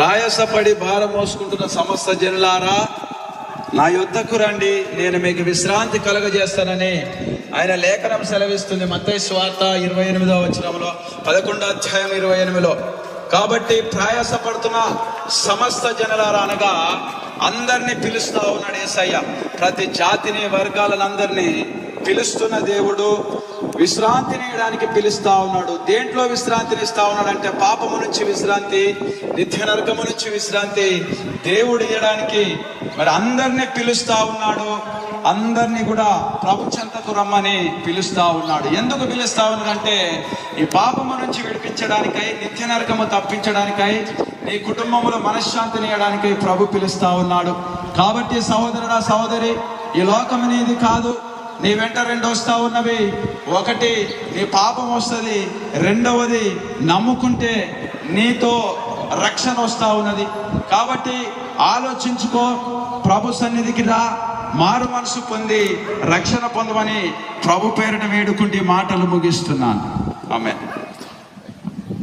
ప్రయాసపడి భారం మోసుకుంటున్న సమస్త జనులారా నా యుద్ధకు రండి నేను మీకు విశ్రాంతి కలుగజేస్తానని ఆయన లేఖనం సెలవిస్తుంది. మత్తయి స్వార్థ ఇరవై ఎనిమిదో వచ్చినంలో పదకొండో అధ్యాయం ఇరవై ఎనిమిదిలో. కాబట్టి ప్రయాసపడుతున్న సమస్త జనులారా అనగా అందరినీ పిలుస్తా ఉన్నాడు ఏసయ్య. ప్రతి జాతిని వర్గాలను అందరినీ పిలుస్తున్న దేవుడు విశ్రాంతిని ఇవ్వడానికి పిలుస్తా ఉన్నాడు. దేంట్లో విశ్రాంతిని ఇస్తా ఉన్నాడు అంటే పాపము నుంచి విశ్రాంతి నిత్య నరకము నుంచి విశ్రాంతి దేవుడు ఇవ్వడానికి మరి అందరినీ పిలుస్తా ఉన్నాడు. అందరినీ కూడా ప్రభు రమ్మని పిలుస్తా ఉన్నాడు. ఎందుకు పిలుస్తా ఉన్నాడంటే ఈ పాపము నుంచి విడిపించడానికై నిత్య నరకము తప్పించడానికై నీ కుటుంబంలో మనశ్శాంతిని ఇవ్వడానికి ప్రభు పిలుస్తా ఉన్నాడు. కాబట్టి సహోదరుడా సహోదరి ఈ లోకం అనేది కాదు. నీ వెంట రెండు వస్తా ఉన్నవి. ఒకటి నీ పాపం వస్తుంది. రెండవది నమ్ముకుంటే నీతో రక్షణ వస్తా ఉన్నది. కాబట్టి ఆలోచించుకో ప్రభు సన్నిధికి రా. మారు మనసు పొంది రక్షణ పొందమని ప్రభు పేరును వేడుకుంటే మాటలు ముగిస్తున్నాను. ఆమె